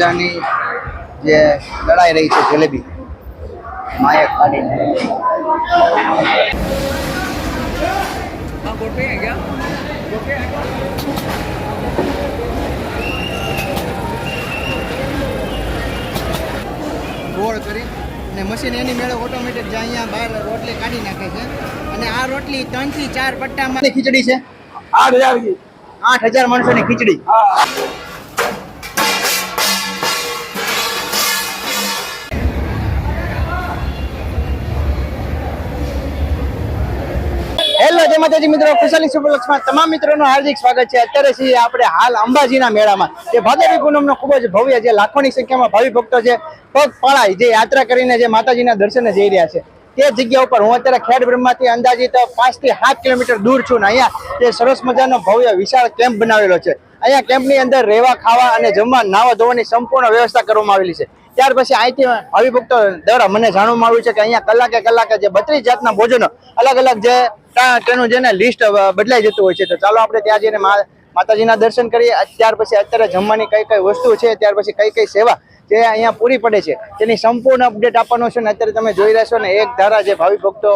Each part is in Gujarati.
સરસ મજાની જે લડાઈ રહી છે જલેબી. માયક ગોળ કરી અને મશીન એની મેળે ઓટોમેટિક જે અહીંયા બહાર રોટલી કાઢી નાખે છે. અને આ રોટલી ત્રણથી ચાર પટ્ટામાં ખીચડી છે? આઠ હજાર આઠ હજાર માણસોની ખીચડી. માતાજી મિત્રો, ખુશાલી સુપરલક્ષમાં તમામ મિત્રોનું હાર્દિક સ્વાગત છે. અત્યારે છીએ આપણે હાલ અંબાજીના મેળામાં. જે ભાદરવી પૂનમનો ખૂબ જ ભવ્ય જે લાખોની સંખ્યામાં ભાવિ ભક્તો છે, પગ પળાય જે યાત્રા કરીને જે માતાજીના દર્શને જઈ રહ્યા છે. તે જગ્યા ઉપર હું અત્યારે ખેડ બ્રહ્માથી અંદાજિત પાંચથી સાત કિલોમીટર દૂર છું ને અહીંયા જે સરસ મજાનો ભવ્ય વિશાળ કેમ્પ બનાવેલો છે. અહીંયા કેમ્પની અંદર રહેવા, ખાવા અને જમવા નાવા ધોવાની સંપૂર્ણ વ્યવસ્થા કરવામાં આવેલી છે. ત્યાર પછી અહીંથી ભાવિ દર મને જાણવામાં આવ્યું છે કે અહીંયા કલાકે કલાકે જે બત્રીસ જાતના ભોજનો, અલગ અલગ જે તેનું જેને લિસ્ટ બદલાઈ જતું હોય છે. તો ચાલો આપણે ત્યાં જઈને માતાજીના દર્શન કરીએ. ત્યાર પછી અત્યારે જમવાની કઈ કઈ વસ્તુ છે, ત્યાર પછી કઈ કઈ સેવા જે અહીંયા પૂરી પડે છે, તેની સંપૂર્ણ અપડેટ આપવાનો છે ને અત્યારે તમે જોઈ રહ્યા છો ને, એક ધારા જે ભાવિ ભક્તો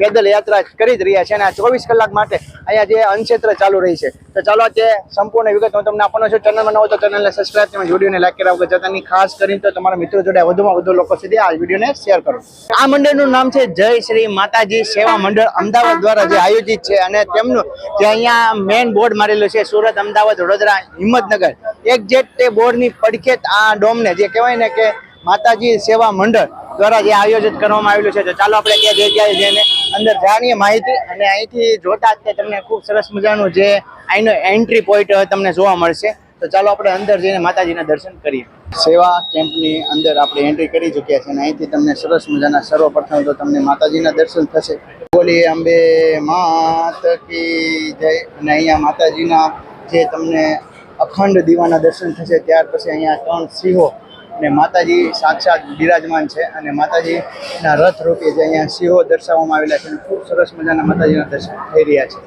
પેદલ યાત્રા કરી જ રહ્યા છે અને આ ચોવીસ કલાક માટે અહીંયા જે અનક્ષેત્ર ચાલુ રહી છે. તો ચાલો તે સંપૂર્ણ વિગત હું તમને આપવાનો છું. ચેનલમાં નવો તો ચેનલને સબસ્ક્રાઈબ તમે વિડીયોને લાઈક કરાવો જતાની ખાસ કરીને તો તમારા મિત્રો જોડે વધુમાં વધુ લોકો સુધી આ વિડીયોને શેર કરો. આ મંડળનું નામ છે જય શ્રી માતાજી સેવા મંડળ અમદાવાદ દ્વારા જે આયોજિત છે અને તેમનું જે અહીંયા મેઇન બોર્ડ મારેલું છે સુરત, અમદાવાદ, વડોદરા, હિંમતનગર. એક જે તે બોર્ડની પડખેત આ ડોમને જે કહેવાય ને કે માતાજી સેવા મંડળ દ્વારા જે આયોજિત કરવામાં આવેલું છે. તો ચાલો આપણે ત્યાં જગ્યાએ જઈને અંદર જાણીએ માહિતી અને અહીંથી જોતા જ તમને ખૂબ સરસ મજાનું જે અહીંનો એન્ટ્રી પોઈન્ટ તમને જોવા મળશે. તો ચાલો આપણે અંદર જઈને માતાજીના દર્શન કરીએ. સેવા કેમ્પની અંદર આપણે એન્ટ્રી કરી ચૂક્યા છે અને અહીંથી તમને સરસ મજાના સર્વપ્રથમ તો તમને માતાજીના દર્શન થશે. બોલી અંબે માત કી જય અને અહીંયા માતાજીના જે તમને અખંડ દીવાના દર્શન થશે, ત્યાર પછી અહીંયા ત્રણ સિંહો અને માતાજી સાક્ષાત બિરાજમાન છે અને માતાજીના રથ રૂપે જે અહીંયા સિંહો દર્શાવવામાં આવેલા છે અને ખૂબ સરસ મજાના માતાજીના દર્શન થઈ રહ્યા છે.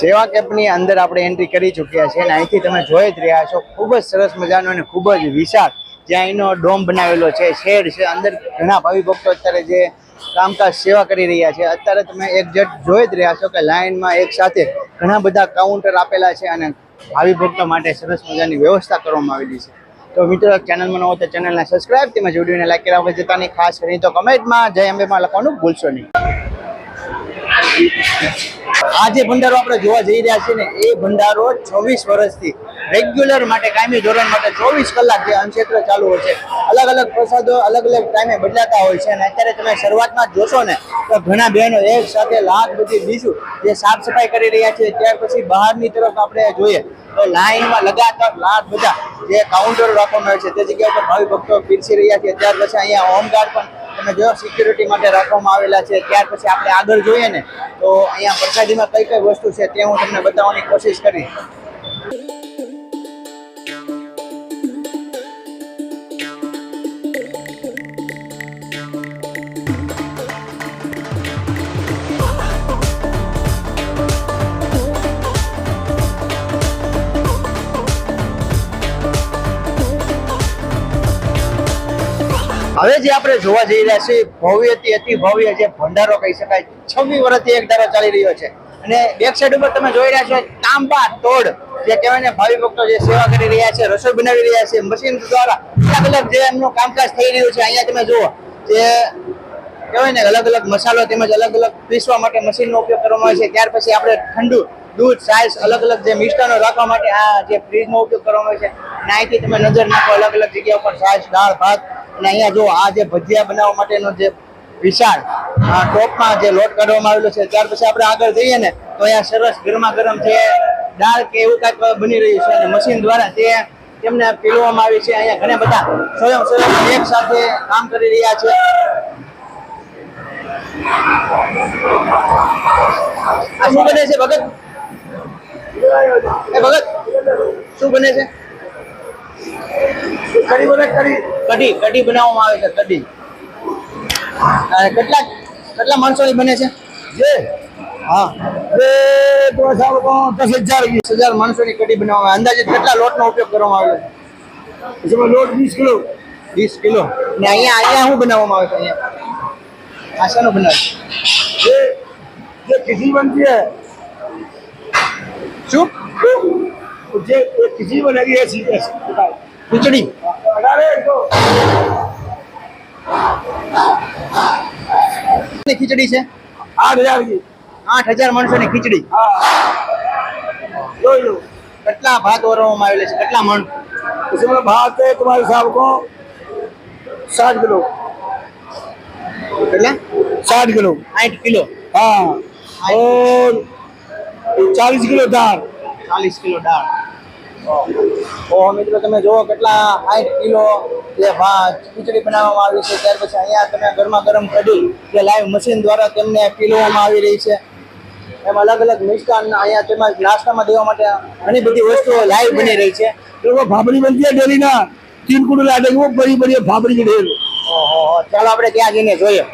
સેવા કેમ્પની અંદર આપણે એન્ટ્રી કરી ચૂક્યા છે અને અહીંથી તમે જોઈ જ રહ્યા છો, ખૂબ જ સરસ મજાનો અને ખૂબ જ વિશાળ જ્યાં એનો ડોમ બનાવેલો છે, શેડ છે, અંદર ઘણા ભાવિ ભક્તો અત્યારે જે કામકાજ સેવા કરી રહ્યા છે. અત્યારે તમે એક જટ જોઈ જ રહ્યા છો કે લાઇનમાં એક સાથે ઘણા બધા કાઉન્ટર આપેલા છે અને ભાવિ ભક્તો માટે સરસ મજાની વ્યવસ્થા કરવામાં આવેલી છે. તો મિત્રો ચેનલમાં નવો તો ચેનલને સબસ્ક્રાઇબ તેમજ વિડીયોને લાઈક કર્યા વગર જતાની ખાસ કરીને તો કમેન્ટમાં જય અંબેમાં લખવાનું ભૂલશો નહીં. આ જે ભંડારો આપણે જોવા જઈ રહ્યા છીએ ને એ ભંડારો ચોવીસ વર્ષથી રેગ્યુલર માટે કાયમી ધોરણ માટે ચોવીસ કલાક જે અન્નક્ષેત્ર ચાલુ હોય છે. અલગ અલગ પ્રસાદો અલગ અલગ ટાઈમે બદલાતા હોય છે અને અત્યારે તમે શરૂઆતમાં જોશો ને, તો ઘણા બહેનો એક સાથે લાખ બધી બીજું જે સાફ સફાઈ કરી રહ્યા છે, ત્યાર પછી બહારની તરફ આપણે જોઈએ, તો લાઈનમાં લગાતાર લાખ બધા જે કાઉન્ટરો રાખવામાં આવે છે, તે જગ્યા ઉપર ભાવિ ભક્તો પીરસી રહ્યા છે, ત્યાર પછી અહીંયા હોમગાર્ડ પણ તમે જો સિક્યુરિટી માટે રાખવામાં આવેલા છે, ત્યાર પછી આપણે આગળ જોઈએ ને, તો અહીંયા પ્રસાદીમાં કઈ કઈ વસ્તુ છે તે હું તમને બતાવવાની કોશિશ કરી હવે જે આપણે જોવા જઈ રહ્યા છીએ ભવ્યથી અતિ ભવ્ય જે ભંડારો કહી શકાય છવ્વી વર્ષથી એક ધારો ચાલી રહ્યો છે. અને બેક સાઈડ ઉપર તમે જોઈ રહ્યા છો તાંબા તોડ, જે કહેવાય ને ભાવિ ભક્તો જે સેવા કરી રહ્યા છે, રસોઈ બનાવી રહ્યા છે મશીન દ્વારા અલગ અલગ જે એમનું કામકાજ થઈ રહ્યું છે, અહીંયા તમે જુઓ, જે કહેવાય ને અલગ અલગ મસાલો તેમજ અલગ અલગ પીસવા માટે મશીનનો ઉપયોગ કરવામાં આવે છે. ત્યાર પછી આપણે ઠંડુ દૂધ સાઇઝ અલગ અલગ જે મિષ્ટાનો રાખવા માટે આ જે ફ્રીજનો ઉપયોગ કરવામાં આવે છે અને તમે નજર નાખો અલગ અલગ જગ્યા ઉપર સાઇઝ દાળ, ભાત અને અહીંયા જો આ જે ભજીયા બનાવવા માટેનો જે વિશાળ ટોપમાં જે લોટ કાઢવામાં આવેલો છે, ત્યાર પછી આપણે આગળ જઈએ ને, તો અહીંયા સરસ ગરમા ગરમ છે દાળ કે એવું કાંઈક બની રહ્યું છે અને મશીન દ્વારા તે તેમને પીલવામાં આવી છે. અહીંયા ઘણા બધા સ્વયં એક સાથે કામ કરી રહ્યા છે. આ શું બને છે, ભગત? એ ભગત શું બને છે? કઢી બને કઢી. કઢી કઢી બનાવવામાં આવે છે કઢી. કેટલા કેટલા માણસોની બને છે? જે હા. બે દસ હજાર વીસ હજાર માણસોની કઢી બનાવવામાં અંદાજે કેટલા લોટનો ઉપયોગ કરવામાં આવ્યો છે જેમાં લોટ વીસ કિલો. વીસ કિલો. ને અહીંયા અહીંયા શું બનાવવામાં આવે છે અહીંયા? આશાનો બનાવે જે જે ખીચડી બનતી શું तो ये ये किसी बनेगी ऐसी ऐसी बताओ ખીચડી अठारह एक तो કેટલી ખીચડી છે आठ हजार की આઠ હજાર માણસોની ખીચડી हाँ लो लो કેટલા ભાત ઓરવામાં આવેલા છે કેટલા મણ इसमें भात है तुम्हारे साहब को साठ किलो કેટલા साठ किलो આઠ કિલો हाँ और ચાલીસ કિલો દાળ. ચાલીસ કિલો દાળ. ઓહો મિત્રો તમે જુઓ કેટલા સાઠ કિલો જે ખીચડી બનાવવામાં આવી છે. ત્યાર પછી અહીંયા તમે ગરમા ગરમ કઢી જે લાઈવ મશીન દ્વારા તેમને પીલવામાં આવી રહી છે. એમ અલગ અલગ મિષ્ટાન અહીંયા તેમાં નાસ્તામાં દેવા માટે ઘણી બધી વસ્તુઓ લાઈવ બની રહી છે. લોકો ભાબરી બનતી ડેરીના તીન કુડું લાગે બહુ બધી બધી ભાબરી ડેરી. ચાલો આપણે ત્યાં જઈને જોઈએ.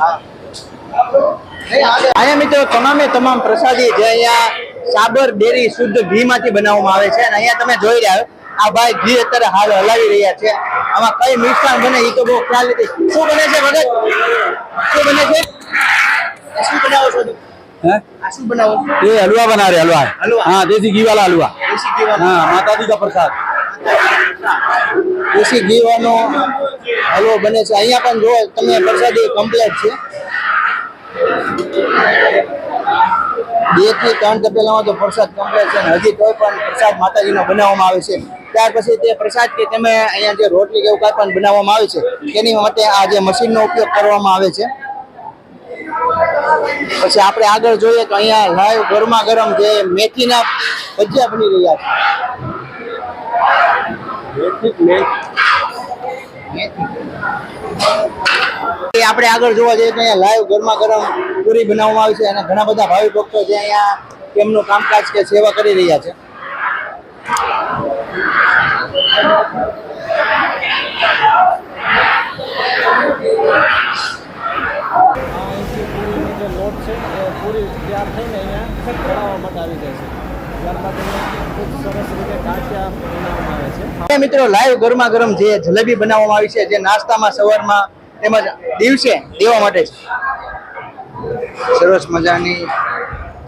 હા. અહીંયા મિત્રો તમામે તમામ પ્રસાદી જે અહીંયા સાબર ડેરી શુદ્ધ ઘી માંથી બનાવવામાં આવે છે. અને અહીંયા તમે જોઈ રહ્યા આ ભાઈ ઘી અત્યારે હાલ હલાવી રહ્યા છે. આમાં કઈ મિશ્રણ બને એ તો બહુ ખ્યાલ નથી. શું બને છે ભગત? શું બને છે? શું બનાવો છો શું હલવા હલવા. હા દેશી ઘી હલવા. હા માતાજી કા પ્રસાદ. દેશી ઘી વાનો હલવો બને છે. અહીંયા પણ જો તમે પ્રસાદી કમ્પ્લેટ છે. બેથી ત્રણ તપેલામાં તો પ્રસાદ કમ્પ્લેટ છે હજી કોઈ પણ પ્રસાદ માતાજીનો બનાવવામાં આવે છે. ત્યાર પછી તે પ્રસાદ કે તમે અહીંયા જે રોટલી કે એવું કાંઈ પણ બનાવવામાં આવે છે તેની માટે આ જે મશીનનો ઉપયોગ કરવામાં આવે છે. પછી આપણે આગળ જોઈએ તો અહીંયા લાઈવ ગરમા ગરમ જે મેથીના ભજીયા બની રહ્યા છે. એ આપણે આગળ જોવા જઈએ તો અહીંયા લાઈવ ગરમા ગરમ પૂરી બનાવવામાં આવી છે અને ઘણા બધા ભાવિ ભક્તો જે અહીંયા તેમનું કામકાજ કે સેવા કરી રહ્યા છે. લોટ છે પૂરી તૈયાર થઈને અહીંયા બનાવવા માટે આવી જાય છે મિત્રો લાઈવ ગરમા ગરમ જે જલેબી બનાવવામાં આવી છે જે નાસ્તામાં સવારમાં તેમજ દિવસે દેવા માટે છે સરસ મજાની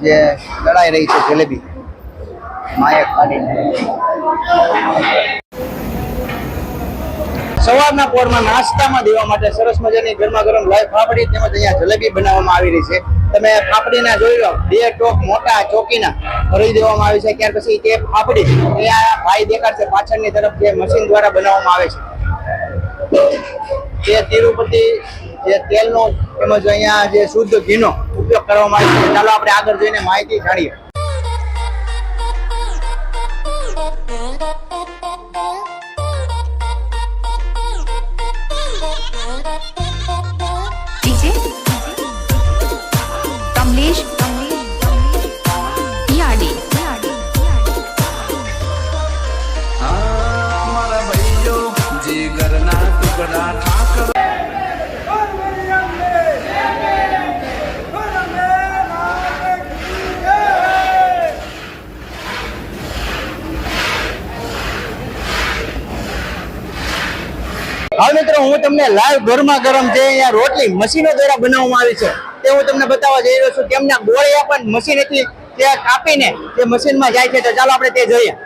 જે લડાઈ રહી છે જલેબી. માયક કાઢીને. સવારના પોરમાં નાસ્તામાં દેવા માટે સરસ મજાની ગરમા ગરમ લાઈવ ફાફડી તેમજ અહીંયા જલેબી બનાવવામાં આવી રહી છે. તમે ફાફડીના જોઈ લો, બે ટોપ મોટા ચોકીના ભરી દેવામાં આવી છે. ત્યાર પછી તે ફાફડી આ ભાઈ દેખાડશે પાછળની તરફ જે મશીન દ્વારા બનાવવામાં આવે છે. તે તિરુપતિ, જે તેલનો તેમજ અહીંયા જે શુદ્ધ ઘીનો ઉપયોગ કરવામાં આવે છે. ચાલો આપણે આગળ જઈને માહિતી જાણીએ. डीजे મિત્રો, હું તમને લાઈવ ગરમા ગરમ જે અહીંયા રોટલી મશીનો દ્વારા બનાવવામાં આવી છે, તે હું તમને બતાવવા જઈ રહ્યો છું. તેમના ગોળિયા પણ મશીનથી તે કાપીને તે મશીનમાં જાય છે. તો ચાલો આપણે તે જોઈએ.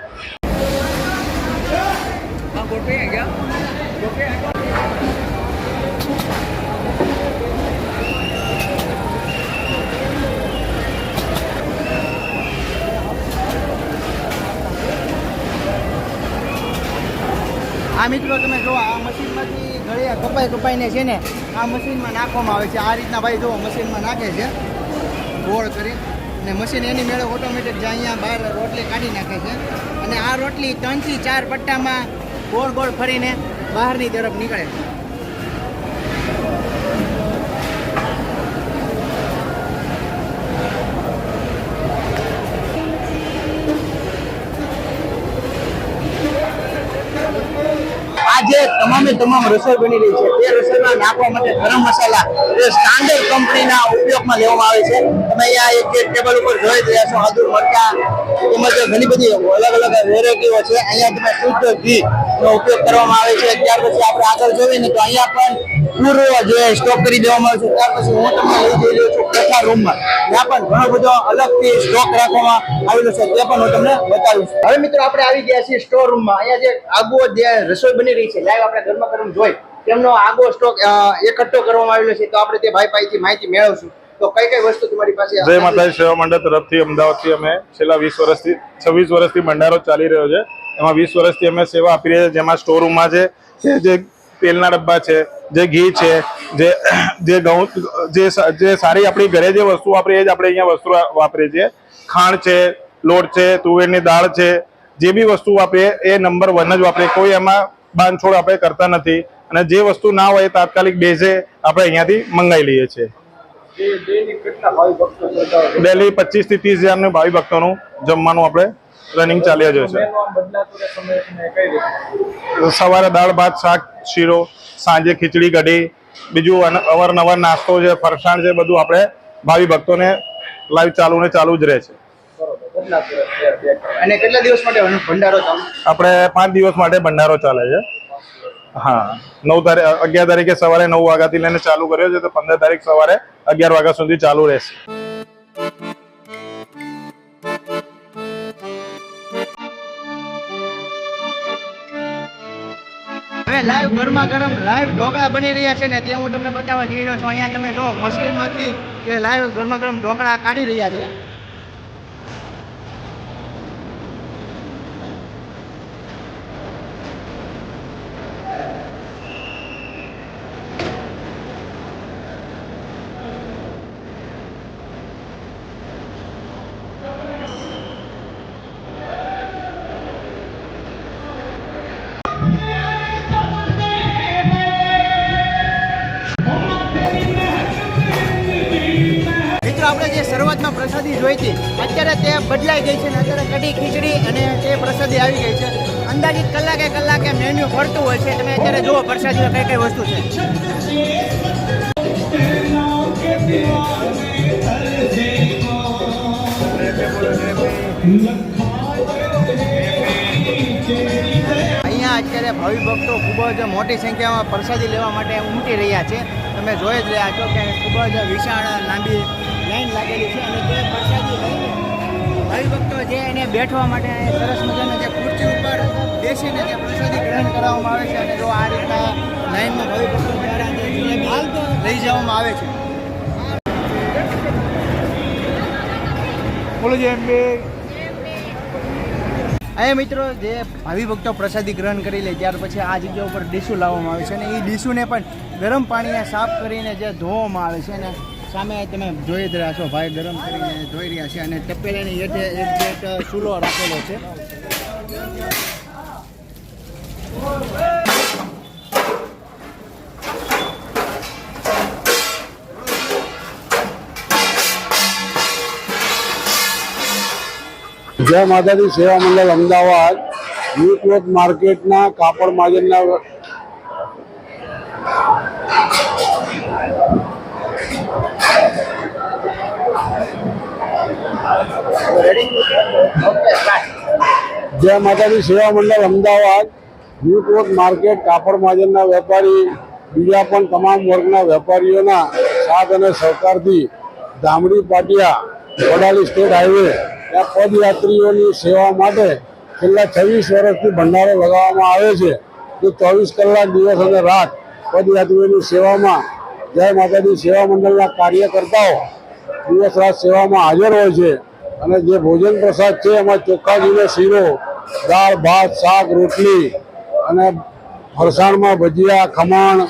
આ મિત્રો, તમે જો આ મશીનમાંથી કપાઈ કપાઈને છે ને આ મશીનમાં નાખવામાં આવે છે. આ રીતના ભાઈ જો મશીનમાં નાખે છે. ગોળ કરી અને મશીન એની મેળે ઓટોમેટિક જે અહીંયા બહાર રોટલી કાઢી નાખે છે. અને આ રોટલી ત્રણથી ચાર પટ્ટામાં ગોળ ગોળ ફરીને બહારની તરફ નીકળે છે. આ જે તમામે તમામ રસોઈ બની રહી છે. તે રસોઈમાં નાખવા માટે ગરમ મસાલા જે સ્ટાન્ડર્ડ કંપનીના ઉપયોગમાં લેવામાં આવે છે. તમે અહીંયા એક ટેબલ ઉપર જોઈ રહ્યા છો આદુ મરચા તેમજ ઘણી બધી અલગ અલગ વેરાયટીઓ છે. અહીંયા તમે શુદ્ધ ઘી નો ઉપયોગ કરવામાં આવે છે. ત્યાર પછી આપણે આગળ જોઈએ ને તો અહીંયા પણ પૂરો જે સ્ટોક કરી દેવામાં આવે છે ત્યાર પછી હું તમને લઈ જઈ રહ્યો છું પ્રથા રૂમમાં ત્યાં પણ ઘણો બધો અલગથી સ્ટોક રાખવામાં આવેલો છે. તે પણ હું તમને બતાવીશ. હવે મિત્રો આપણે આવી ગયા છીએ સ્ટોર રૂમમાં અહીંયા જે આગો જે રસોઈ બની રહી છે લાઈવ આપણે ઘરમાં ઘરમાં જોઈ. તેમનો આગો સ્ટોક એકઠો કરવામાં આવેલો છે. તો આપણે તે ભાઈ પાસેથી માહિતી મેળવશું. તો કઈ કઈ વસ્તુ તમારી પાસે જય માતાજી સેવા મંડળ તરફથી અમદાવાદથી અમે છેલ્લા વીસ વર્ષથી છવ્વીસ વર્ષથી ભંડારો ચાલી રહ્યો છે. એમાં વીસ વર્ષથી અમે સેવા આપી રહ્યા છીએ, જેમાં સ્ટોર રૂમમાં છે કે જે તેલના ડબ્બા છે, જે ઘી છે, જે જે ઘઉં, જે જે સારી આપણી ઘરે જે વસ્તુ વાપરીએ છીએ, આપણે અહીંયા વસ્તુ વાપરીએ છીએ. ખાંડ છે, લોટ છે, તુવેરની દાળ છે, જે બી વસ્તુ વાપરીએ, એ નંબર વન જ વાપરીએ. કોઈ એમાં બાંધછોડ આપણે કરતા નથી. અને જે વસ્તુ ના હોય એ તાત્કાલિક બેઝે આપણે અહીંયાથી મંગાવી લઈએ છીએ. ડેલી પચીસથી ત્રીસ હજારનું ભાવિ ભક્તોનું જમવાનું આપણે રનિંગ ચાલ્યા જ છે. સવારે દાળ ભાત શાક શીરો સાંજે ખીચડી કઢી બીજું અવારનવાર નાસ્તો છે ફરસાણ છે બધું આપણે ભાવિ ભક્તોને લાઈવ ચાલુ ને ચાલુ જ રહે છે. અને કેટલા દિવસ માટે ભંડારો આપણે પાંચ દિવસ માટે ભંડારો ચાલે છે. હા. નવ તારીખ અગિયાર તારીખે સવારે નવ વાગ્યાથી લઈને ચાલુ કર્યો છે, તો પંદર તારીખ સવારે અગિયાર વાગ્યા સુધી ચાલુ રહેશે. લાઈવ ગરમા ગરમ લાઈવ ઢોકળા બની રહ્યા છે ને તે હું તમને બતાવવા જઈ રહ્યો છું. અહીંયા તમે જો મશીનમાંથી કે લાઈવ ગરમા ગરમ ઢોકળા કાઢી રહ્યા છે. પ્રસાદી જોઈ હતી. અત્યારે તે બદલાઈ ગઈ છે ને અત્યારે કઢી, ખીચડી અને તે પ્રસાદી આવી ગઈ છે. અંદાજિત કલાકે કલાકે મેન્યુ ફરતું હોય છે. તમે અત્યારે જુઓ પ્રસાદીમાં કઈ કઈ વસ્તુ છે. અહીંયા અત્યારે ભાવિ ભક્તો ખૂબ જ મોટી સંખ્યામાં પ્રસાદી લેવા માટે ઉમટી રહ્યા છે. તમે જોઈ જ રહ્યા છો કે ખૂબ જ વિશાળ લાંબી લાઈન લાગેલી છે અને તે પ્રસાદી ભાવિ જે એને બેઠવા માટે સરસ મજાના જે ખુરશી ઉપર બેસીને જે પ્રસાદી ગ્રહણ કરવામાં આવે છે અને જો આ રીતના લાઈનમાં હરિભક્તો ભક્તો દ્વારા લઈ જવામાં આવે છે. બોલો જય અંબે અહીંયા મિત્રો જે ભાવિ ભક્તો પ્રસાદી ગ્રહણ કરી લે ત્યાર પછી આ જગ્યા ઉપર ડીશું લાવવામાં આવે છે અને એ ડીશુને પણ ગરમ પાણીને સાફ કરીને જે ધોવામાં આવે છે અને સામે તમે જોઈ જ રહ્યા છો, ભાઈ ગરમ કરીને જોઈ રહ્યા છે અને તપેલાની હેઠે એક પ્લેટ ચૂલો રાખેલો છે. જય માતાજી, સેવા મંડળ અમદાવાદ ન્યૂ ક્લોથ માર્કેટના કાપડ માર્કેટના જય માતાજી, સેવા મંડળ અમદાવાદ ન્યૂ ક્લોથ માર્કેટ, કાપડ માજનના વેપારી, બીજા પણ તમામ વર્ગના વેપારીઓના સાથ અને સહકારથી ધામડી, પાટિયા, વડાલી સ્ટેટ હાઈવે ત્યાં પદયાત્રીઓની સેવા માટે છેલ્લા છવ્વીસ વર્ષથી ભંડારો લગાવવામાં આવે છે. કે ચોવીસ કલાક દિવસ અને રાત પદયાત્રીઓની સેવામાં જય માતાજી, સેવા મંડળના કાર્યકર્તાઓ દિવસ રાત સેવામાં હાજર હોય છે. અને જે ભોજન પ્રસાદ છે, એમાં ચોખ્ખા ઘીનો શીરો, દાળ, ભાત, શાક, રોટલી અને ફરસાણમાં ભજીયા, ખમણ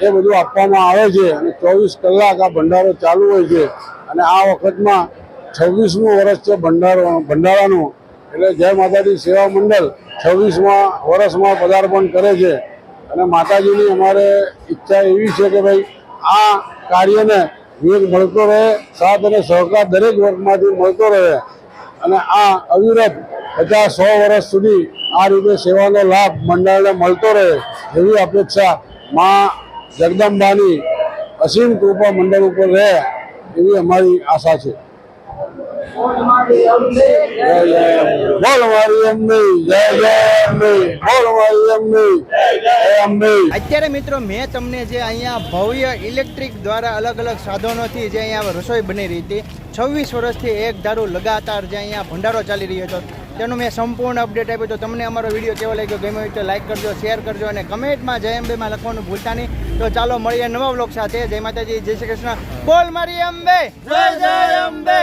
એ બધું આપવામાં આવે છે અને ચોવીસ કલાક આ ભંડારો ચાલુ હોય છે. અને આ વખતમાં છવ્વીસમું વર્ષ છે ભંડારો, ભંડારાનું. એટલે જય માતાજી સેવા મંડળ છવ્વીસમાં વર્ષમાં પદાર્પણ કરે છે. અને માતાજીની અમારે ઈચ્છા એવી છે કે ભાઈ આ કાર્યને વેગ મળતો રહે, સાથ અને સહકાર દરેક વર્ગમાંથી મળતો રહે. અને આ અવિરત પચાસ સો વર્ષ સુધી આ રીતે સેવાનો લાભ મંડળને મળતો રહે એવી અપેક્ષા મા જગદંબાની અસીમ કૃપા મંડળ ઉપર રહે એવી અમારી આશા છે. અત્યારે મિત્રો મેં તમને જે અહીંયા ભવ્ય ઇલેક્ટ્રિક દ્વારા અલગ અલગ સાધનોથી જે અહીંયા રસોઈ બની રહી હતી, છવ્વીસ વર્ષથી એક ધારું લગાતાર જે અહીંયા ભંડારો ચાલી રહ્યો હતો તેનું મેં સંપૂર્ણ અપડેટ આપ્યું. તો તમને અમારો વીડિયો કેવો લાગ્યો? ગમ્યો હોય તો લાઈક કરજો, શેર કરજો અને કમેન્ટમાં જય અંબેમાં લખવાનું ભૂલતા નહીં. તો ચાલો મળીએ નવા બ્લોગ સાથે. જય માતાજી, જય શ્રી કૃષ્ણ. બોલ મારી અંબે! જય જય અંબે!